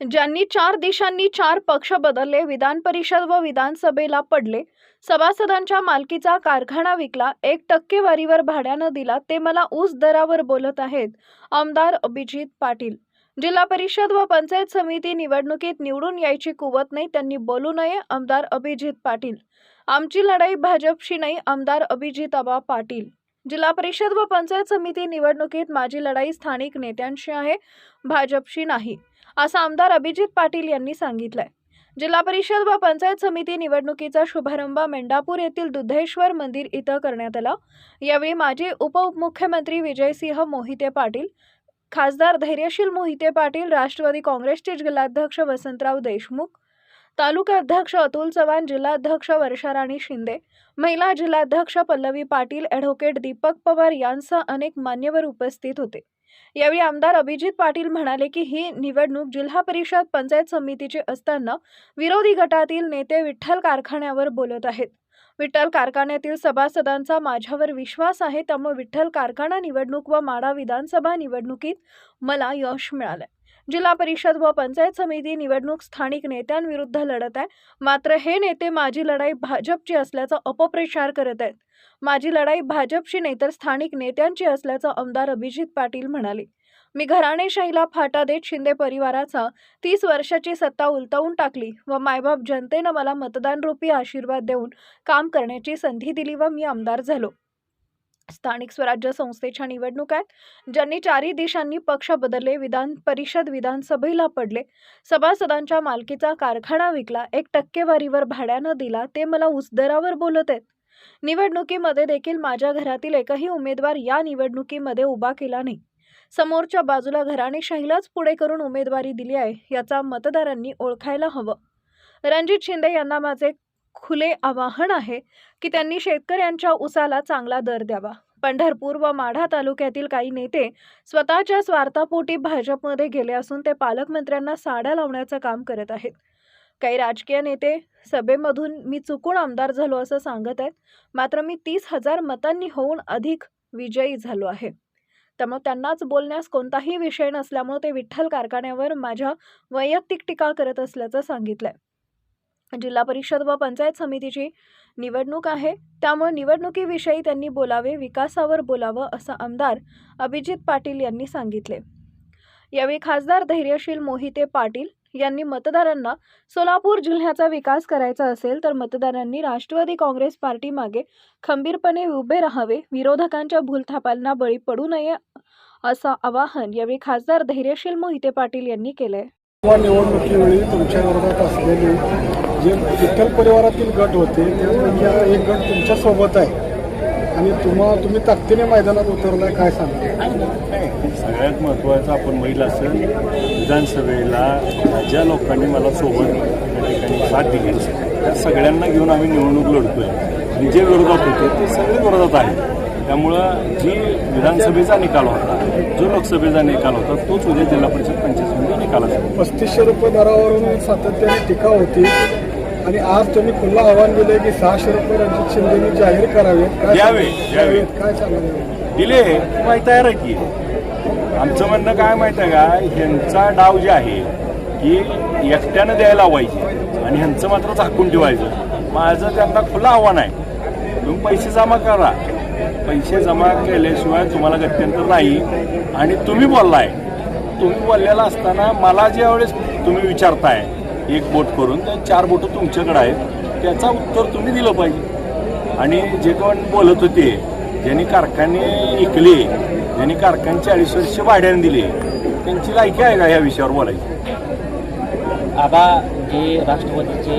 ज्यांनी चार दिशांनी चार पक्ष बदलले विधान परिषद व विधानसभेला पडले. सभासदांच्या मालकीचा कारखाना विकला एक टक्केवारीवर भाड्यानं दिला ते मला ऊस दरावर बोलत आहेत आमदार अभिजित पाटील. जिल्हा परिषद व पंचायत समिती निवडणुकीत निवडून यायची कुवत नाही त्यांनी बोलू नये आमदार अभिजित पाटील. आमची लढाई भाजपशी नाही आमदार अभिजित अबा पाटील. जिल्हा परिषद व पंचायत समिती निवडणुकीत माझी लढाई स्थानिक नेत्यांशी आहे भाजपशी नाही. असं आमदार अभिजित पाटील यांनी सांगितलंय. जिल्हा परिषद व पंचायत समिती निवडणुकीचा शुभारंभ मेंढापूर येथील दुधेश्वर मंदिर इथं करण्यात आला. यावेळी माजी उपमुख्यमंत्री विजयसिंह मोहिते पाटील खासदार धैर्यशील मोहिते पाटील राष्ट्रवादी काँग्रेसचे जिल्हाध्यक्ष वसंतराव देशमुख तालुकाध्यक्ष अतुल चव्हाण जिल्हाध्यक्ष वर्षाराणी शिंदे महिला जिल्हाध्यक्ष पल्लवी पाटील ॲडव्होकेट दीपक पवार यांसह अनेक मान्यवर उपस्थित होते. यावेळी आमदार अभिजित पाटील म्हणाले की ही निवडणूक जिल्हा परिषद पंचायत समितीची असताना विरोधी गटातील नेते विठ्ठल कारखान्यावर बोलत आहेत. विठ्ठल कारखान्यातील सभासदांचा माझ्यावर विश्वास आहे त्यामुळे विठ्ठल कारखाना निवडणूक व माडा विधानसभा निवडणुकीत मला यश मिळालंय. जिल्हा परिषद व पंचायत समिती निवडणूक स्थानिक नेत्यांविरुद्ध लढत आहे. मात्र हे नेते माझी लढाई भाजपची असल्याचा अपप्रचार करत आहेत. माझी लढाई भाजपशी नाही तर स्थानिक नेत्यांची असल्याचं आमदार अभिजित पाटील म्हणाले. मी घराणेशाहीला फाटा देत शिंदे परिवाराचा तीस वर्षाची सत्ता उलटवून टाकली व मायबाप जनतेनं मला मतदानरूपी आशीर्वाद देऊन काम करण्याची संधी दिली व मी आमदार झालो. स्थानिक स्वराज्य संस्थेच्या निवडणुकात ज्यांनी चारही दिशांनी पक्ष बदलले विधान परिषद विधानसभेला पडले सभासदांच्या मालकीचा कारखाना विकला एक टक्केवारीवर भाड्यानं दिला ते मला उसदरावर बोलत आहेत. निवडणुकीमध्ये देखील माझ्या घरातील एकही उमेदवार या निवडणुकीमध्ये उभा केला नाही. समोरच्या बाजूला घराणेशाहीलाच पुढे करून उमेदवारी दिली आहे याचा मतदारांनी ओळखायला हवं. रणजित शिंदे यांना माझे खुले आवाहन आहे की त्यांनी शेतकऱ्यांच्या उसाला चांगला दर द्यावा. पंढरपूर व माढा तालुक्यातील काही नेते स्वतःच्या स्वार्थापोटी भाजपमध्ये गेले असून ते पालकमंत्र्यांना साड्या लावण्याचं काम करत आहेत. काही राजकीय नेते सभेमधून मी चुकून आमदार झालो असं सांगत आहेत. मात्र मी तीस हजार मतांनी होऊन अधिक विजयी झालो आहे. त्यामुळे त्यांनाच बोलण्यास कोणताही विषय नसल्यामुळे ते विठ्ठल कारखान्यावर माझ्या वैयक्तिक टीका करत असल्याचं सांगितलंय. जिल्हा परिषद व पंचायत समितीची निवडणूक आहे. त्यामुळे निवडणुकीविषयी त्यांनी बोलावे विकासावर बोलावं असं आमदार अभिजित पाटील यांनी सांगितले. यावेळी खासदार धैर्यशील मोहिते पाटील यांनी मतदारांना सोलापूर जिल्ह्याचा विकास करायचा असेल तर मतदारांनी राष्ट्रवादी काँग्रेस पार्टीमागे खंबीरपणे उभे राहावे विरोधकांच्या भूलथापांना बळी पडू नये असं आवाहन यावेळी खासदार धैर्यशील मोहिते पाटील यांनी केलंय. निवडणुकीवेळी तुमच्या विरोधात असलेली जे विठ्ठल परिवारातील गट होते त्यापैकी एक गट तुमच्यासोबत आहे. आणि तुम्हा तुम्ही ताकदीने मैदानात उतरलाय काय सांगा सगळ्यात महत्त्वाचं आपण महिला असेल विधानसभेला ज्या लोकांनी मला सोबत त्या ठिकाणी साथ दिली त्या सगळ्यांना घेऊन आम्ही निवडणूक लढतोय. आणि जे विरोधात होते ते सगळे विरोधात आहेत. त्यामुळं जी विधानसभेचा निकाल होता जो लोकसभेचा निकाल होता तोच उद्या जिल्हा परिषद पंचायत समिती निकाल असेल. पस्तीसशे रुपये दरावरून सातत्याने टीका होती. आणि आज तुम्ही खुल्ला आव्हान दिले की सहाशे रुपये रणजित शिंदेनी जाहीर करावेत. काय द्यावे? द्यावे. काय सांगाल? दिले माहीत आहे की. आमचं म्हणणं काय माहिती आहे का? ह्यांचा डाव जे आहे की एकट्यानं द्यायला लावायचे आणि ह्यांचं मात्र झाकून ठेवायचं. माझं त्यांना खुलं आव्हान आहे. तुम्ही पैसे जमा करा. पैसे जमा केल्याशिवाय तुम्हाला गत्यंतर नाही. आणि तुम्ही बोललाय. तुम्ही बोललेला असताना मला ज्या वेळेस तुम्ही विचारताय एक बोट करून तर चार बोटं तुमच्याकडे आहेत. त्याचा उत्तर तुम्ही दिलं पाहिजे. आणि जे कोण बोलत होते ज्यांनी कारखाने विकले ज्यांनी कारखाने चाळीस वर्ष भाड्याने दिले त्यांची लायकी आहे का या विषयावर बोलायची? आबा जे राष्ट्रवादीचे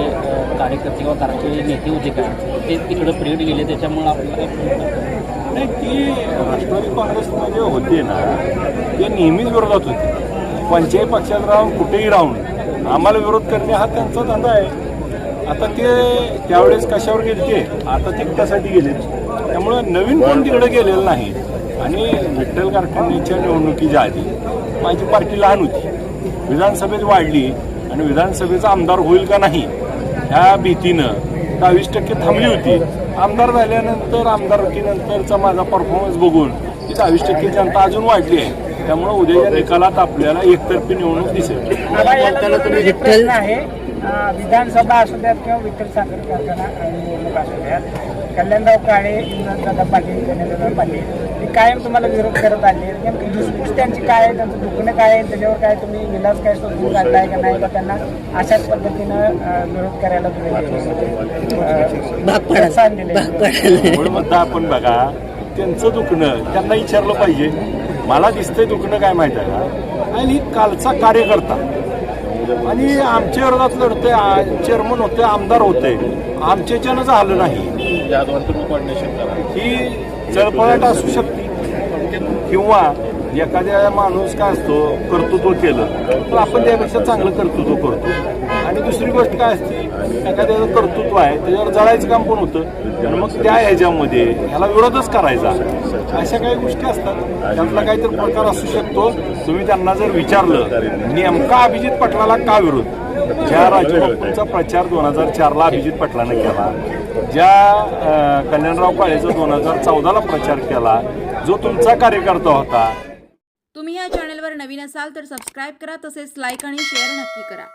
कार्यकर्ते किंवा कारखाने नेते होते का ते तिकडं प्रेड गेले त्याच्यामुळं आपल्याला नाही ती राष्ट्रवादी काँग्रेसमध्ये होते ना ते नेहमीच विरोधात होते. कोणत्याही पक्षात राहून कुठेही राहून आम्हाला विरोध करणे हा त्यांचा धंदा आहे. आता ते त्यावेळेस कशावर गेले ते? आता ते त्यासाठी गेले. त्यामुळं नवीन कोण तिकडे गेलेलं नाही. आणि विठ्ठल कारखान्याच्या निवडणुकीच्या आधी माझी पार्टी लहान होती. विधानसभेत वाढली आणि विधानसभेचा आमदार होईल का नाही ह्या भीतीनं दहावीस टक्के थांबली होती. आमदार झाल्यानंतर आमदारकीनंतरचा माझा परफॉर्मन्स बघून ती दहावीस टक्के जनता अजून वाढली आहे. त्यामुळे उद्याच्या निकालात आपल्याला एकतर्फी निवडणूक दिसेल. प्रश्न आहे विधानसभा असू द्यात किंवा विठ्ठल साखर कारखाना निवडणूक असू द्यात कल्याणराव काळे दादा पाटील गणेशदादा पाटील हे कायम तुम्हाला विरोध करत आले. नेमकी धुसफूस त्यांची काय आहे त्यांचं दुखणं काय आहे त्याच्यावर काय तुम्ही विलास काय शोधून काढलाय का नाही का त्यांना अशाच पद्धतीनं विरोध करायला तुम्ही म्हणता आपण बघा त्यांचं दुखणं त्यांना विचारलं पाहिजे. मला दिसतंय दुखणं काय माहिती आहे का? आणि ही कालचा कार्यकर्ता. आणि आमच्या विरोधात लढतोय चेअरमन होते आमदार होते. आमच्याच्यानं झालं नाही. ही चळपळाट असू शकते. किंवा एखाद्या माणूस काय असतो कर्तृत्व केलं तर आपण त्यापेक्षा चांगलं कर्तृत्व करतो. आणि दुसरी गोष्ट काय असते? एखाद्याचं कर्तृत्व आहे त्याच्यावर जळायचं काम पण होतं. आणि मग त्या ह्याच्यामध्ये ह्याला विरोधच करायचा. अशा काही गोष्टी असतात. त्यातला काहीतरी प्रकार असू शकतो. तुम्ही त्यांना जर विचारलं नेमका अभिजित पटलाला का विरोध? ज्या राजबापूंचा प्रचार दोन हजार चारला अभिजित पटलानं केला ज्या कल्याणराव काळेचा दोन हजार चौदाला प्रचार केला जो तुमचा कार्यकर्ता होता. तुम्ही या चॅनलवर नवीन असाल तर सबस्क्राईब करा तसेच लाईक आणि शेअर नक्की करा.